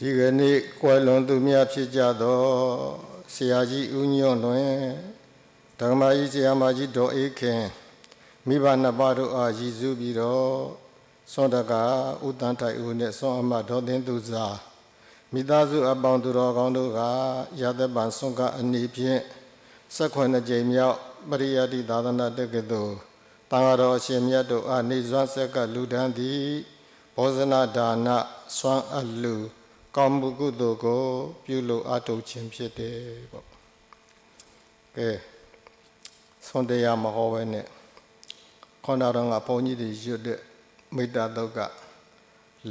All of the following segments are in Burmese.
ဒီကနေ့ကွယ်လွန်သူများဖြစ်ကြသောဆရာကြီးဦးညွန့်လွင်ဓမ္မကြီးဆရာမကြီးဒေါ်အေးခင်မိဘနှစ်ပါးတို့အားရည်စူးပြီးတော့ဆွမ်းတကဥတန်ထိုက်ဦးနဲ့ဆွမ်းအမတ်ဒေါ်သင်းသူစာမိသားစုအပေါင်းသူတော်ကောင်းတို့ကရသက်ပံဆွမ်းကအနည်းဖြင့်18ကြိမ်မြောက်ပရိယတ္တိသာသနာတက္ကသိုလ်တန်ဃာတော်အရှင်မြတ်တို့အားနေစွမ်းဆက်ကလူဒန်းသည်ဘောဇနာဒါနဆွမ်းအလူ ကောင်းမှုကုသိုလ်ကို ပြုလို့အထုတ်ခြင်းဖြစ်တယ်ပေါ့ကဲဆွမ်းတရားမဟောဘဲနဲ့ခန္ဓာတော်ကဘုန်းကြီးတွေရွတ်တဲ့မေတ္တာတုတ်က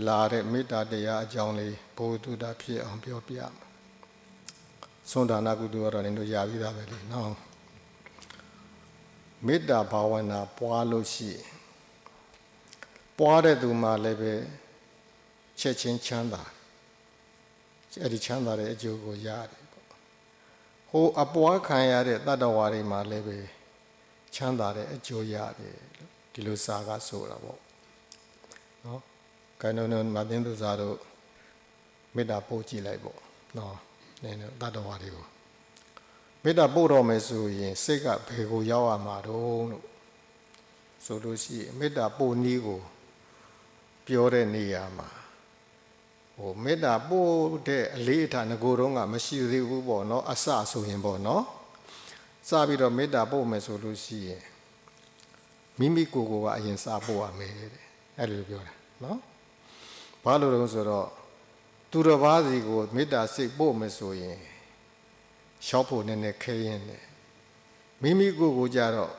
လာတဲ့မေတ္တာတရားအကြောင်းလေးဘုသူတာဖြစ်အောင်ပြောပြမယ်ဆွမ်းဒါနကုသိုလ်ကတော့နင်တို့ရပြီးသားပဲလေနော်မေတ္တာဘာဝနာပွားလို့ရှိရင်ပွားတဲ့သူမှလည်းပဲချက်ချင်းချမ်းသာတယ် အဲ့ဒီချမ်းသာတဲ့အကျိုးကိုရတယ်ပေါ့ဟိုအပွားခံရတဲ့တတ္တဝါတွေမှာလည်းပဲချမ်းသာတဲ့အကျိုးရတယ်လို့ဒီလိုစာကဆိုတာပေါ့နော်ကိုင်းတော်မသိန်းသူစာတို့မေတ္တာပို့ကြည့်လိုက်ပေါ့နော်နည်းနည်းတတ္တဝါတွေကိုမေတ္တာပို့တော့မယ်ဆိုရင်စိတ်ကဘယ်ကိုရောက်ရမှာတော့လို့ဆိုလို့ရှိရင်မေတ္တာပို့နည်းကိုပြောတဲ့နေရာမှာ ဟိုမေတ္တာပို့တဲ့အလေးအထားငကိုယ်တော့ကမရှိသေးဘူးပေါ့နော်အစဆိုရင်ပေါ့နော်စပြီးတော့မေတ္တာပို့မယ်ဆိုလို့ရှိရင်မိမိကိုယ်ကိုယ်ကအရင်စပို့ရမယ်တဲ့အဲ့လိုပြောတာနော်ဘာလို့လဲဆိုတော့သူတော်ဘာစီကိုမေတ္တာစိတ်ပို့မယ်ဆိုရင်ရှောက်ဖို့နည်းနည်းခဲရင်တယ်မိမိကိုယ်ကိုကြတော့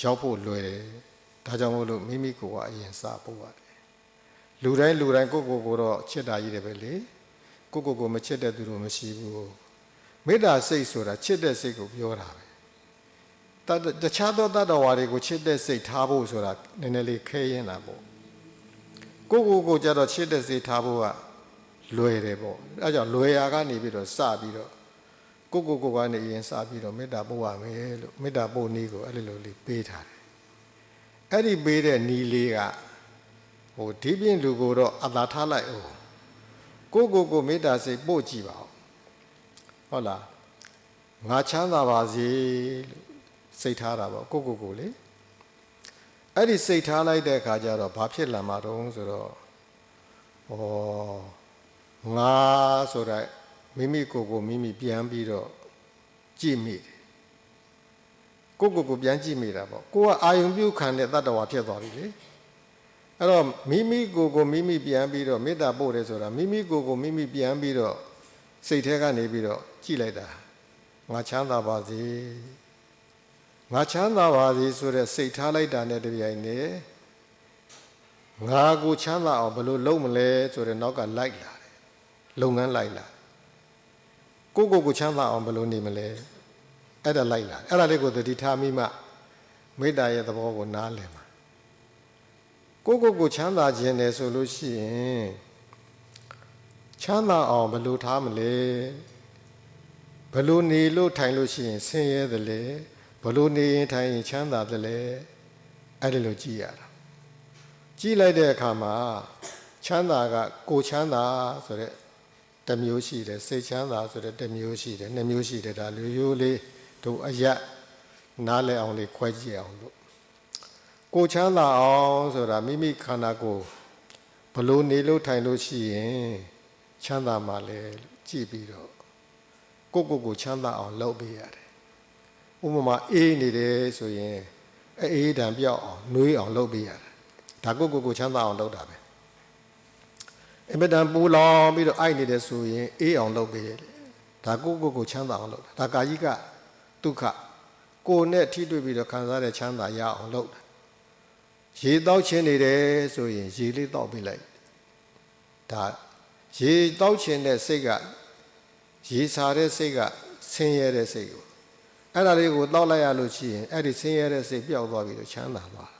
ရောက်ဖို့လွယ်တယ်ဒါကြောင့်မို့လို့မိမိကိုယ်ကအရင်စပို့ရတယ် လူတိုင်းလူတိုင်းကိုယ့်ကိုယ်ကိုတော့ချစ်တာကြီးတယ်ပဲလေကိုယ့်ကိုယ်ကိုမချစ်တဲ့သူတို့မရှိဘူးမေတ္တာစိတ်ဆိုတာချစ်တဲ့စိတ်ကိုပြောတာပဲတတခြားသောတတ္တဝါတွေကိုချစ်တဲ့စိတ်ထားဖို့ဆိုတာနည်းနည်းလေးခဲရင်တာပေါ့ကိုယ့်ကိုယ်ကိုကြတော့ချစ်တဲ့စိတ်ထားဖို့ကလွယ်တယ်ပေါ့အဲကြောင့်လွယ်ရာကနေပြီးတော့စပြီးတော့ကိုယ့်ကိုယ်ကိုကနေအရင်စပြီးတော့မေတ္တာပို့ရမယ်လို့မေတ္တာပို့နည်းကိုအဲ့လိုလိုလေးပေးထားတယ်အဲ့ဒီပေးတဲ့နီးလေးက ဟိုဒီပြင်လူကိုတော့အသာထားလိုက်အောင်ကိုကိုကိုမေတ္တာစိတ်ပို့ကြည့်ပါဦးဟုတ်လားငါချမ်းသာပါစေလို့စိတ်ထားတာပေါ့ကိုကိုကိုလေအဲ့ဒီစိတ်ထားလိုက်တဲ့အခါကျတော့ဘာဖြစ်လာမှာတုံးဆိုတော့ဩငါဆိုတာမိမိကိုကိုမိမိပြန်ပြီးတော့ကြည့်မိတယ်ကိုကိုကိုပြန်ကြည့်မိတာပေါ့ကိုကအာယုံပြုခံတဲ့တတ္တဝါဖြစ်သွားပြီလေ အဲ့တော့မိမိကိုယ်ကိုမိမိပြန်ပြီးတော့မေတ္တာပို့တယ်ဆိုတာမိမိကိုယ်ကိုမိမိပြန်ပြီးတော့စိတ်ထဲကနေပြီးတော့ကြည့်လိုက်တာငါချမ်းသာပါစေငါချမ်းသာပါစေဆိုတဲ့စိတ်ထားလိုက်တာနဲ့တပြိုင်နက်ငါကိုချမ်းသာအောင်ဘယ်လိုလုပ်မလဲဆိုတဲ့နောက်ကလိုက်လာတယ်လုပ်ငန်းလိုက်လာကိုကိုကိုချမ်းသာအောင်ဘယ်လိုနေမလဲအဲ့ဒါလိုက်လာအဲ့ဒါလေးကိုသတိထားမိမှမေတ္တာရဲ့သဘောကိုနားလည်မှာ ကိုကိုကိုချမ်းသာခြင်းတယ်ဆိုလို့ရှိရင်ချမ်းသာအောင်ဘယ်လိုထားမလဲဘယ်လိုနေလို့ထိုင်လို့ရှိရင်ဆင်းရဲတယ်လေဘယ်လိုနေရင်ထိုင်ရင်ချမ်းသာတယ်လေအဲ့ဒီလိုကြည့်ရတာကြည့်လိုက်တဲ့အခါမှာချမ်းသာကကိုချမ်းသာဆိုတဲ့တစ်မျိုးရှိတယ်စိတ်ချမ်းသာဆိုတဲ့တစ်မျိုးရှိတယ်နှစ်မျိုးရှိတယ်ဒါလူရိုးလေးတို့အယက်နားလည်အောင်လေးခွဲကြည့်အောင်လို့ ကိုချမ်းသာအောင်ဆိုတာမိမိခန္ဓာကိုယ်ဘလို့နေလို့ထိုင်လို့ရှိရင်ချမ်းသာမှလဲကြည့်ပြီးတော့ကိုကိုကိုချမ်းသာအောင်လုပ်ပေးရတယ်ဥပမာအေးနေတယ်ဆိုရင်အေးတံပြောက်အောင်နှွေးအောင်လုပ်ပေးရတယ်ဒါကိုကိုကိုချမ်းသာအောင်လုပ်တာပဲအမတန်ပူလောင်ပြီးတော့အိုက်နေတယ်ဆိုရင်အေးအောင်လုပ်ပေးရတယ်ဒါကိုကိုကိုချမ်းသာအောင်လုပ်တာဒါကာယိကဒုက္ခကိုယ်နဲ့ထိတွေ့ပြီးတော့ခံစားတဲ့ချမ်းသာရအောင်လုပ်တာ ရေတောက်ခြင်းနေတယ်ဆိုရင်ရေလေးတောက်ပေးလိုက်ဒါရေတောက်ခြင်းတဲ့စိတ်ကရေစာတဲ့စိတ်ကဆင်းရဲတဲ့စိတ်ကိုအဲ့ဒါလေးကိုတောက်လိုက်ရလို့ရှိရင်အဲ့ဒီဆင်းရဲတဲ့စိတ်ပျောက်သွားပြီးတော့ချမ်းသာသွား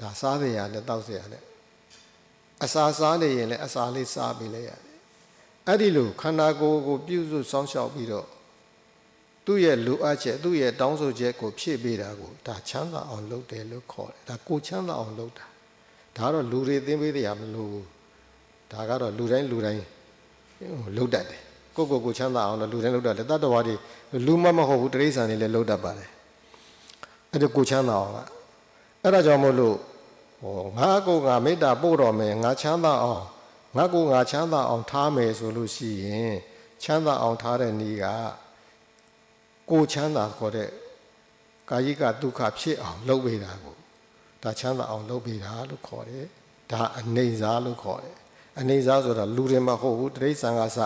တာဒါစားစရာနဲ့တောက်စရာနဲ့အစာစားနေရင်လည်းအစာလေးစားပေးလိုက်ရတယ်အဲ့ဒီလိုခန္ဓာကိုယ်ကိုပြုစုစောင့်ရှောက်ပြီးတော့ သူ့ရဲ့လူအပ်ချက်သူ့ရဲ့တောင်းဆိုချက်ကိုဖြည့်ပေးတာကိုဒါချမ်းသာအောင်လုပ်တယ်လို့ခေါ်တယ်ဒါကိုချမ်းသာအောင်လုပ်တာဒါကတော့လူတွေသိပေးတရားမလို့ဒါကတော့လူတိုင်းလူတိုင်းဟိုလှုပ်တတ်တယ်ကိုယ့်ကိုယ်ကိုချမ်းသာအောင်လို့လူတိုင်းလှုပ်တတ်တယ်တတ္တဝါတွေလူမမဟုတ်ဘူးတိရစ္ဆာန်တွေလည်းလှုပ်တတ်ပါတယ်အဲ့ဒါကိုယ်ချမ်းသာအောင်ကအဲ့ဒါကြောင့်မို့လို့ဟောငါကိုယ်ငါမေတ္တာပို့တော်မယ်ငါချမ်းသာအောင်ငါကိုယ်ငါချမ်းသာအောင်ထားမယ်ဆိုလို့ရှိရင်ချမ်းသာအောင်ထားတဲ့နေ့က ကိုယ်ချမ်းသာခေါ်တဲ့ကာယိကဒုက္ခဖြစ်အောင်လုပ်ပေးတာကိုဒါချမ်းသာအောင်လုပ်ပေးတာလို့ခေါ်တယ်ဒါအနေစားလို့ခေါ်တယ်အနေစားဆိုတာလူတွေမဟုတ်ဘူးတိရစ္ဆာန်ကစ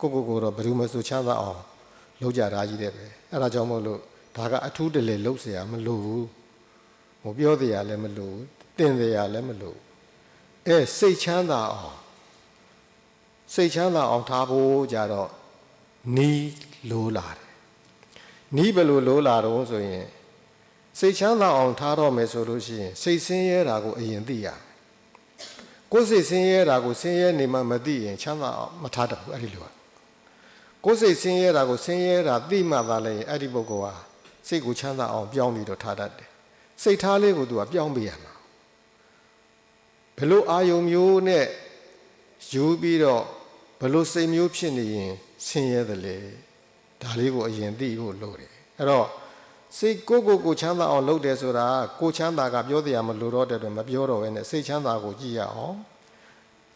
ကိုယ့်ကိုယ်ကိုယ်တော့ဘယ်သူမှဆိုချမ်းသာအောင်လုပ်ကြတာကြီးတဲ့ပဲအဲ့ဒါကြောင့်မို့လို့ဒါကအထူးတလေလုပ်เสียမလို့ဘူးဟိုပြောတရားလည်းမလို့ဘူးတင်တရားလည်းမလို့ဘူးအဲစိတ်ချမ်းသာအောင်စိတ်ချမ်းသာအောင်ထားဖို့ကြတော့နီးလိုလာတယ် နီးဘယ်လိုလိုလာတော့ဆိုရင်စိတ်ချမ်းသာအောင်ထားတော့မယ်ဆိုလို့ရှိရင်စိတ်ဆင်းရဲတာကိုအရင်သိရမယ်ကိုယ်စိတ်ဆင်းရဲတာကိုဆင်းရဲနေမှမသိရင်ချမ်းသာအောင်မထားတတ်ဘူးအဲ့ဒီလိုကကိုယ်စိတ်ဆင်းရဲတာကိုဆင်းရဲတာသိမှသာလဲရင်အဲ့ဒီပုဂ္ဂိုလ်ဟာစိတ်ကိုချမ်းသာအောင်ပြောင်းပြီးတော့ထားတတ်တယ်စိတ်ထားလေးကိုသူကပြောင်းပေးရမှာဘယ်လိုအာယုံမျိုးနဲ့ယူပြီးတော့ဘယ်လိုစိတ်မျိုးဖြစ်နေရင်ဆင်းရဲတယ်လေ ဒါလေးကိုအရင်သိဖို့လိုတယ်အဲ့တော့စိတ်ကိုကိုကိုချမ်းသာအောင်လုပ်တယ်ဆိုတာကိုချမ်းသာကပြောတရားမလိုတော့တဲ့အတွက်မပြောတော့ဘဲနဲ့စိတ်ချမ်းသာကိုကြည့်ရအောင်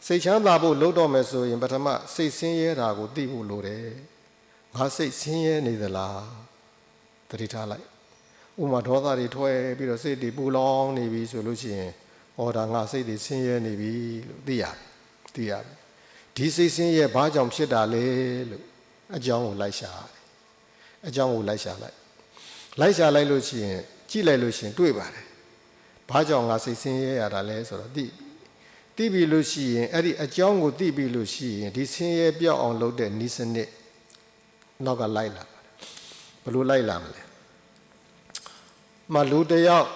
စိတ်ချမ်းသာဖို့လုပ်တော့မယ်ဆိုရင်ပထမစိတ်ဆင်းရဲတာကိုသိဖို့လိုတယ်ငါစိတ်ဆင်းရဲနေသလားသတိထားလိုက်ဥမာဒေါသတွေထွက်ပြီးတော့စိတ်တွေပူလောင်နေပြီဆိုလို့ရှိရင်ဟောဒါငါစိတ်တွေဆင်းရဲနေပြီလို့သိရတယ်သိရတယ်ဒီစိတ်ဆင်းရဲဘာကြောင့်ဖြစ်တာလဲလို့အကြောင်းကိုလိုက်ရှာရတယ် အကြောင်းကိုလိုက်ရှာလိုက်လိုက်ရှာလိုက်လို့ရှိရင်ကြည့်လိုက်လို့ရှိရင်တွေ့ပါတယ်ဘာကြောင့်ငါစိတ်ဆင်းရဲရတာလဲဆိုတော့သိသိပြီလို့ရှိရင်အဲ့ဒီအကြောင်းကိုသိပြီလို့ရှိရင်ဒီဆင်းရဲပြောက်အောင်လုပ်တဲ့ဤစနစ်နောက်ကလိုက်လာဘယ်လိုလိုက်လာမလဲမလူတယောက်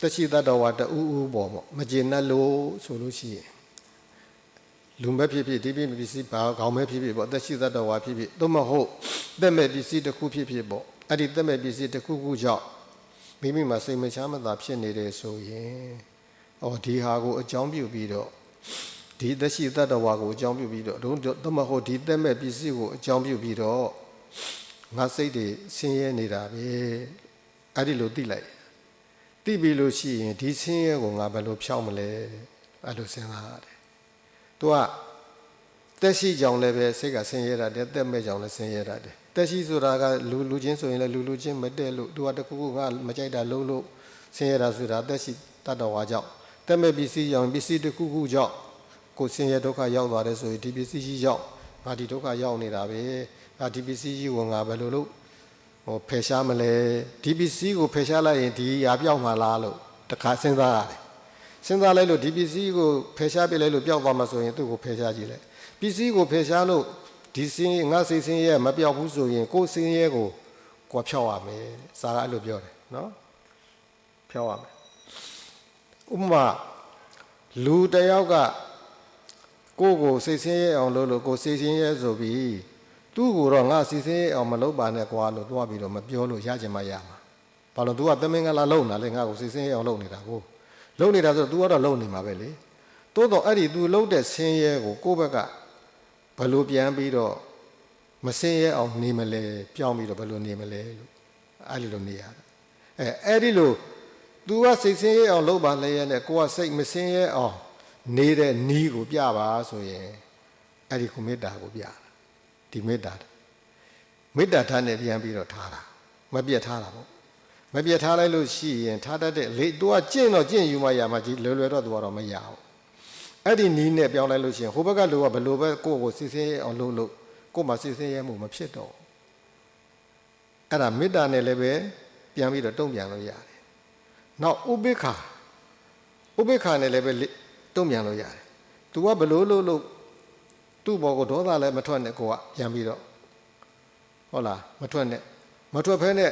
တရှိတတော်ဝါတူးဦးပေါ်ပေါ့မကျေနပ်လို့ဆိုလို့ရှိရင်လူမဲ့ဖြစ်ဖြစ်ဒီပြပစ္စည်းဘာခေါင်းမဲ့ဖြစ်ဖြစ်ပေါ့တရှိတတော်ဝါဖြစ်ဖြစ်သို့မဟုတ် တက်မဲ့ပစ္စည်းတစ်ခုဖြစ်ဖြစ်ပေါ့အဲ့ဒီတက်မဲ့ပစ္စည်းတစ်ခုခုကြောင့်မိမိမှာစိတ်မချမ်းမသာဖြစ်နေတယ်ဆိုရင်ဩဒီဟာကိုအကြောင်းပြုပြီးတော့ဒီသက်ရှိတတ္တဝါကိုအကြောင်းပြုပြီးတော့တို့သို့မဟုတ်ဒီတက်မဲ့ပစ္စည်းကိုအကြောင်းပြုပြီးတော့ငါစိတ်တွေဆင်းရဲနေတာပဲအဲ့ဒီလိုသိလိုက်သိပြီလို့ရှိရင်ဒီဆင်းရဲကိုငါဘယ်လိုဖြောင်းမလဲအဲ့လိုစဉ်းစားရတယ်။ तू ကတက်ရှိကြောင်လည်းပဲစိတ်ကဆင်းရဲတာတဲ့တက်မဲ့ကြောင်လည်းဆင်းရဲတာတဲ့ တက်ရှိဆိုတာကလူလူချင်းဆိုရင်လည်းလူလူချင်းမတက်လို့ तू ကတခုခုကမကြိုက်တာလုံးလို့ဆင်းရဲတာဆိုတာတက်ရှိတတ်တော်ဝါကြောင့်တက်မဲ့ပစ္စည်းကြောင့်ပစ္စည်းတစ်ခုခုကြောင့်ကိုဆင်းရဲဒုက္ခရောက်သွားတယ်ဆိုရင်ဒီပစ္စည်းကြီးကြောင့်ငါဒီဒုက္ခရောက်နေတာပဲငါဒီပစ္စည်းကြီးကိုငါဘယ်လိုလုပ်ဟိုဖယ်ရှားမလဲဒီပစ္စည်းကိုဖယ်ရှားလိုက်ရင်ဒီရာပြောက်မှာလားလို့တခါစဉ်းစားရတယ်စဉ်းစားလိုက်လို့ဒီပစ္စည်းကိုဖယ်ရှားပြလိုက်လို့ပြောက်သွားမှာဆိုရင်သူ့ကိုဖယ်ရှားကြည့်လိုက်ပစ္စည်းကိုဖယ်ရှားလို့ ဒီစင်းငါစိတ်စင်းရဲမပြောက်ဘူးဆိုရင်ကိုယ်စင်းရဲကိုကိုယ်ဖြောက်ရမယ်စာကအဲ့လိုပြောတယ်နော်ဖြောက်ရမယ်ဥပမာလူတယောက်ကကိုယ့်ကိုစိတ်ဆင်းရဲအောင်လုပ်လို့ကိုယ်စိတ်ဆင်းရဲဆိုပြီးသူ့ကိုတော့ငါစိတ်ဆင်းရဲအောင်မလုပ်ပါနဲ့ကွာလို့တွားပြီးတော့မပြောလို့ရချင်မှရမှာဘာလို့ तू ကသမင်္ဂလာလုံတာလေငါ့ကိုစိတ်ဆင်းရဲအောင်လုပ်နေတာကိုလုပ်နေတာဆိုတော့ तू ကတော့လုပ်နေမှာပဲလေတိုးတော့အဲ့ဒီ तू လုပ်တဲ့ဆင်းရဲကိုကိုယ့်ဘက်က ဘယ်လိုပြန်ပြီးတော့မဆင်းရဲအောင်နေမလဲပြောင်းပြီးတော့ဘယ်လိုနေမလဲလို့အဲ့ဒီလိုနေရတာအဲအဲ့ဒီလို तू ကစိတ်ဆင်းရဲအောင်လုပ်ပါလဲရဲ့နဲ့ကိုကစိတ်မဆင်းရဲအောင်နေတဲ့နီးကိုပြပါဆိုရင်အဲ့ဒီကိုမေတ္တာကိုပြတာဒီမေတ္တာမေတ္တာထားနဲ့ပြန်ပြီးတော့ထားတာမပြတ်ထားတာပေါ့မပြတ်ထားလိုက်လို့ရှိရင်ထားတတ်တဲ့လေ तू ကကျင့်တော့ကျင့်ယူမှရမှာကြီးလွယ်လွယ်တော့ तू ကတော့မရဘူး အဲ့ဒီနီးနဲ့ပြောင်းလိုက်လို့ရှိရင်ဟိုဘက်ကလူကဘယ်လိုပဲကိုယ့်ကိုစစ်စင်းအောင်လုပ်လို့ကိုယ်မှစစ်စင်းရဲမှုမဖြစ်တော့အဲ့ဒါမေတ္တာနဲ့လည်းပဲပြန်ပြီးတော့တုံ့ပြန်လို့ရတယ်နောက်ဥပိ္ပခာဥပိ္ပခာနဲ့လည်းပဲတုံ့ပြန်လို့ရတယ်။ तू ကဘလို့လို့လို့သူ့ဘောကိုဒေါသလည်းမထွက်နဲ့ကိုကပြန်ပြီးတော့ဟုတ်လားမထွက်နဲ့မထွက်ဖဲနဲ့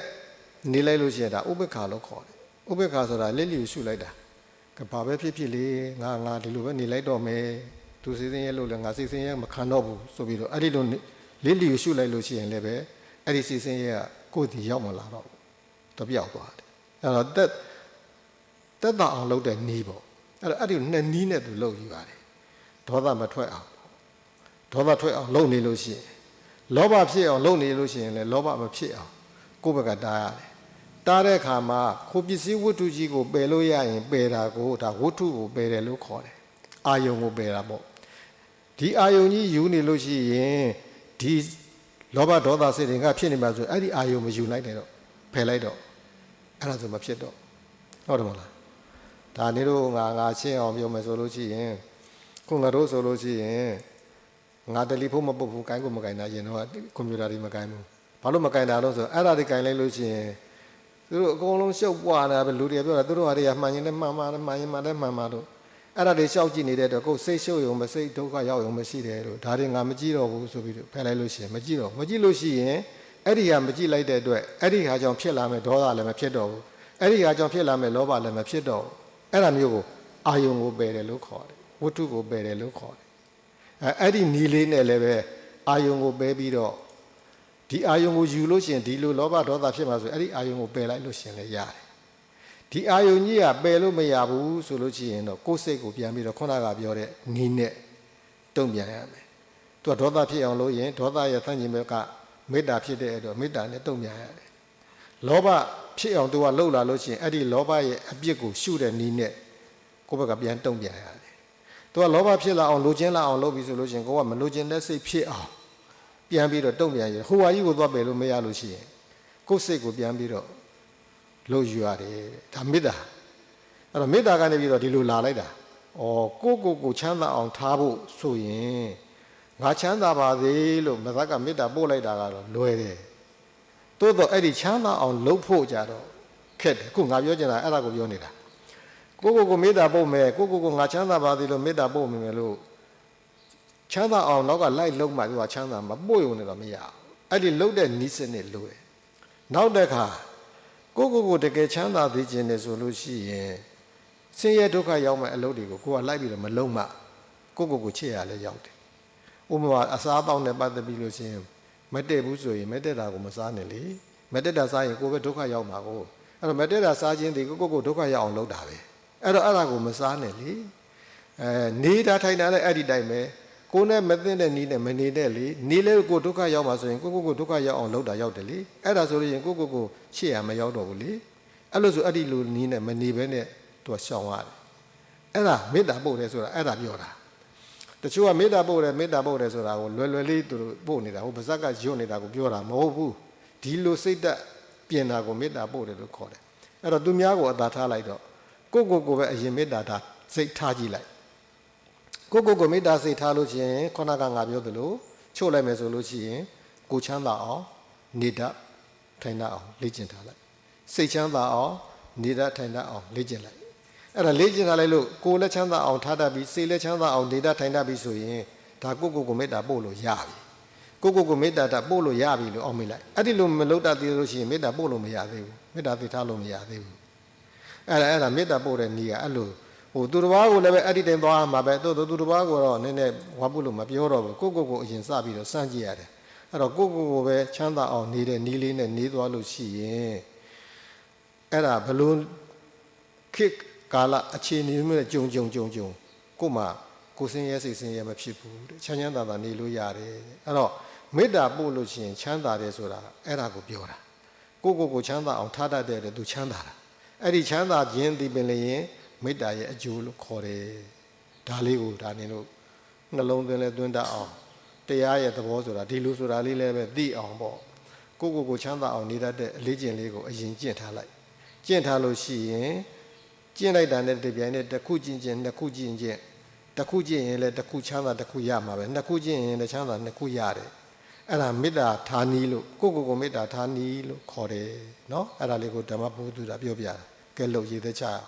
နေလိုက်လို့ရှိရင်ဒါဥပိ္ပခာလို့ခေါ်တယ်။ဥပိ္ပခာဆိုတာလက်လီကိုရှုလိုက်တာ။ ကဘာပဲဖြစ်ဖြစ်လေငါငါဒီလိုပဲနေလိုက်တော့မယ်။သူစိစင်းရဲလို့လည်းငါစိစင်းရဲမခံတော့ဘူးဆိုပြီးတော့အဲ့ဒီလိုလက်လီကိုရှုလိုက်လို့ရှိရင်လည်းပဲအဲ့ဒီစိစင်းရဲကကိုယ်တည်ရောက်မလာတော့ဘူး။တပြောက်သွားတယ်။အဲ့တော့တက်တက်တာအောင်လုပ်တဲ့နီးပေါ့အဲ့တော့အဲ့ဒီနှစ်နီးနဲ့သူလုပ်ယူပါတယ်ဒေါသမထွက်အောင်ဒဒေါသထွက်အောင်လုပ်နေလို့ရှိရင်လောဘဖြစ်အောင်လုပ်နေလို့ရှိရင်လည်းလောဘမဖြစ်အောင်ကိုယ့်ဘက်ကတားရတယ် တားတဲ့အခါမှာကိုပစ္စည်းဝတ္ထုကြီးကိုပယ်လို့ရရင်ပယ်တာကိုဒါဝတ္ထုကိုပယ်တယ်လို့ခေါ်တယ်အာယုံကိုပယ်တာပေါ့ဒီအာယုံကြီးယူနေလို့ရှိရင်ဒီလောဘဒေါသစိတ်တွေကဖြစ်နေမှာဆိုအဲ့ဒီအာယုံမယူလိုက်နဲ့တော့ဖယ်လိုက်တော့အဲ့ဒါဆိုမဖြစ်တော့ဟုတ်တယ်မလားဒါနေတော့ငါငါရှင်းအောင်ပြောမယ်ဆိုလို့ရှိရင်ခုငါတို့ဆိုလို့ရှိရင်ငါတယ်လီဖုန်းမပုတ်ဘူးကိုင်းကိုမကိုင်းတာရင်တော့ကွန်ပျူတာတွေမကိုင်းဘူးဘာလို့မကိုင်းတာလို့ဆိုအဲ့ဒါတွေကိုင်းလိုက်လို့ရှိရင် သူတို့အကုန်လုံးရှုပ်ပွားနေတာပဲလူတွေပြောတာသူတို့ဟာတွေကမှန်ရင်လည်းမှန်ပါတယ်မှန်ရင်မှလည်းမှန်ပါတော့အဲ့ဒါတွေရှောက်ကြည့်နေတဲ့တော့ကိုယ်စိတ်ရှုပ်ရုံမစိတ်ဒုက္ခရောက်ရုံမရှိတယ်လို့ဒါတွေငါမကြည့်တော့ဘူးဆိုပြီးတော့ဖယ်လိုက်လို့ရှိရင်မကြည့်တော့မကြည့်လို့ရှိရင်အဲ့ဒီဟာမကြည့်လိုက်တဲ့အတွက်အဲ့ဒီဟာကြောင့်ဖြစ်လာမဲ့ဒေါသလည်းမဖြစ်တော့ဘူးအဲ့ဒီဟာကြောင့်ဖြစ်လာမဲ့လောဘလည်းမဖြစ်တော့ဘူးအဲ့ဒါမျိုးကိုအာယုံကိုပယ်တယ်လို့ခေါ်တယ်ဝတ္ထုကိုပယ်တယ်လို့ခေါ်တယ်အဲအဲ့ဒီနီလေးနဲ့လည်းပဲအာယုံကိုပယ်ပြီးတော့ ဒီအာယုံကိုယူလို့ရှိရင်ဒီလိုလောဘဒေါသဖြစ်မှာဆိုအဲ့ဒီအာယုံကိုပယ်လိုက်လို့ရှိရင်လည်းရတယ်ဒီအာယုံကြီးကပယ်လို့မရဘူးဆိုလို့ရှိရင်တော့ကိုယ်စိတ်ကိုပြန်ပြီးတော့ခုနကပြောတဲ့နီးနဲ့တုံ့ပြန်ရမယ်သူကဒေါသဖြစ်အောင်လို့ရင်ဒေါသရဲ့သန့်ကျင်ဘက်ကမေတ္တာဖြစ်တဲ့အတွက်မေတ္တာနဲ့တုံ့ပြန်ရတယ်လောဘဖြစ်အောင်သူကလှုပ်လာလို့ရှိရင်အဲ့ဒီလောဘရဲ့အပြစ်ကိုရှုတဲ့နီးနဲ့ကိုယ့်ဘက်ကပြန်တုံ့ပြန်ရတယ်သူကလောဘဖြစ်လာအောင်လိုချင်လာအောင်လုပ်ပြီးဆိုလို့ရှိရင်ကိုကမလိုချင်တဲ့စိတ်ဖြစ်အောင် ပြန်ပြီးတော့တုံ့ပြန်ရဟိုဟာကြီးကိုသွားပယ်လို့မရလို့ရှိရင်ကိုယ်စိတ်ကိုပြန်ပြီးတော့လို့ယူရတယ်ဒါမေတ္တာအဲ့တော့မေတ္တာကနေပြီးတော့ဒီလိုလာလိုက်တာဩကိုကိုကိုချမ်းသာအောင်ထားဖို့ဆိုရင်ငါချမ်းသာပါသေးလို့မသက်ကမေတ္တာပို့လိုက်တာကတော့လွယ်တယ်တိုးတော့အဲ့ဒီချမ်းသာအောင်လုပ်ဖို့ကြတော့ခက်တယ်ခုငါပြောချင်တာအဲ့ဒါကိုပြောနေတာကိုကိုကိုမေတ္တာပို့မယ်ကိုကိုကိုငါချမ်းသာပါသေးလို့မေတ္တာပို့မယ်လို့ ချမ်းသာအောင်နောက်ကလိုက်လုံးမှသူကချမ်းသာမပို့ရုံနဲ့တော့မရဘူးအဲ့ဒီလှုပ်တဲ့နီးစနစ်လိုတယ်နောက်တစ်ခါကိုကိုကိုတကယ်ချမ်းသာသေးခြင်းနဲ့ဆိုလို့ရှိရင်ဆင်းရဲဒုက္ခရောက်မဲ့အလုပ်တွေကိုကိုကလိုက်ပြီးတော့မလုံးမှကိုကိုကိုချစ်ရလဲရောက်တယ်ဥပမာအစားအသောက်နဲ့ပတ်သက်ပြီးလို့ရှိရင်မတည့်ဘူးဆိုရင်မတည့်တာကိုမစားနဲ့လေမတည့်တာစားရင်ကိုပဲဒုက္ခရောက်မှာကိုအဲ့တော့မတည့်တာစားခြင်းဒီကိုကိုကိုဒုက္ခရောက်အောင်လုပ်တာပဲအဲ့တော့အဲ့ဒါကိုမစားနဲ့လေအဲနေတာထိုင်တာလည်းအဲ့ဒီတိုင်းပဲ ကိုနဲ့မသိတဲ့နီးနဲ့မနေတဲ့လေနေလဲကိုဒုက္ခရောက်မှာဆိုရင်ကိုကိုကိုဒုက္ခရောက်အောင်လုပ်တာရောက်တယ်လေအဲ့ဒါဆိုလို့ရင်ကိုကိုကိုရှေ့ရမရောက်တော့ဘူးလေအဲ့လို့ဆိုအဲ့ဒီလိုနီးနဲ့မနေဘဲနဲ့သူကရှောင်ရတယ်အဲ့ဒါမေတ္တာပို့တယ်ဆိုတာအဲ့ဒါပြောတာတချို့ကမေတ္တာပို့တယ်မေတ္တာပို့တယ်ဆိုတာကိုလွယ်လွယ်လေးသူတို့ပို့နေတာဟိုပါဇက်ကညွတ်နေတာကိုပြောတာမဟုတ်ဘူးဒီလိုစိတ်သက်ပြင်တာကိုမေတ္တာပို့တယ်လို့ခေါ်တယ်အဲ့တော့သူများကိုအသာထားလိုက်တော့ကိုကိုကိုပဲအရင်မေတ္တာထားစိတ်ထားကြည့်လိုက် ကိုကိုကိုမေတ္တာစိတ်ထားလို့ရှိရင်ခုနကငါပြောသလိုချို့လိုက်မယ်ဆိုလို့ရှိရင်ကိုချမ်းသာအောင်နေတတ်ထိုင်တတ်အောင်လေ့ကျင့်ထားလိုက်စိတ်ချမ်းသာအောင်နေတတ်ထိုင်တတ်အောင်လေ့ကျင့်လိုက်အဲ့ဒါလေ့ကျင့်ထားလိုက်လို့ကိုယ်လည်းချမ်းသာအောင်ထားတတ်ပြီးစိတ်လည်းချမ်းသာအောင်နေတတ်ထိုင်တတ်ပြီးဆိုရင်ဒါကိုကိုကိုမေတ္တာပို့လို့ရပြီကိုကိုကိုမေတ္တာတပို့လို့ရပြီလို့အောက်မိလိုက်အဲ့ဒီလိုမလုပ်တတ်သေးလို့ရှိရင်မေတ္တာပို့လို့မရသေးဘူးမေတ္တာသိထားလို့မရသေးဘူးအဲ့ဒါအဲ့ဒါမေတ္တာပို့တဲ့နည်းကအဲ့လို ဟိုသူတစ်ပါးကိုလည်းပဲအဲ့ဒီတိုင်သွားမှာပဲသူသူတစ်ပါးကိုတော့နည်းနည်းဝါပုလို့မပြောတော့ဘူးကိုကိုကိုအရင်စပြီးတော့စမ်းကြည့်ရတယ်အဲ့တော့ကိုကိုကိုပဲချမ်းသာအောင်နေတဲ့နီးလေးနဲ့နေသွားလို့ရှိရင်အဲ့ဒါဘလို့ခေတ်ကာလအခြေအနေမျိုးနဲ့ကြုံကြုံကြုံကြုံကိုမှကိုစင်းရဲစိတ်စင်းရဲမဖြစ်ဘူးတဲ့ချမ်းချမ်းသာသာနေလို့ရတယ်အဲ့တော့မေတ္တာပို့လို့ရှိရင်ချမ်းသာတယ်ဆိုတာအဲ့ဒါကိုပြောတာကိုကိုကိုချမ်းသာအောင်ထားတတ်တဲ့သူချမ်းသာတာအဲ့ဒီချမ်းသာခြင်းဒီပင်လည်း မေတ္တာရဲ့အကျိုးလို့ခေါ်တယ်ဒါလေးကိုဒါနေလို့နှလုံးသွင်းလဲသွင်းတတ်အောင်တရားရဲ့သဘောဆိုတာဒီလိုဆိုတာလေးလည်းပဲသိအောင်ပေါ့ကိုကိုကိုချမ်းသာအောင်နေတတ်တဲ့အလေးကျင့်လေးကိုအရင်ကျင့်ထားလိုက်ကျင့်ထားလို့ရှိရင်ကျင့်လိုက်တာနဲ့တပြိုင်နက်တစ်ခုကျင့်ကျင့်နှစ်ခုကျင့်ကျင့်တစ်ခုကျင့်ရင်လည်းတစ်ခုချမ်းသာတစ်ခုရမှာပဲနှစ်ခုကျင့်ရင်လည်းချမ်းသာနှစ်ခုရတယ်အဲ့ဒါမေတ္တာဌာနီလို့ကိုကိုကိုမေတ္တာဌာနီလို့ခေါ်တယ်နော်အဲ့ဒါလေးကိုဓမ္မပုဒ္ဒရာပြောပြတယ်ကဲလို့ရည်သက်ချအောင်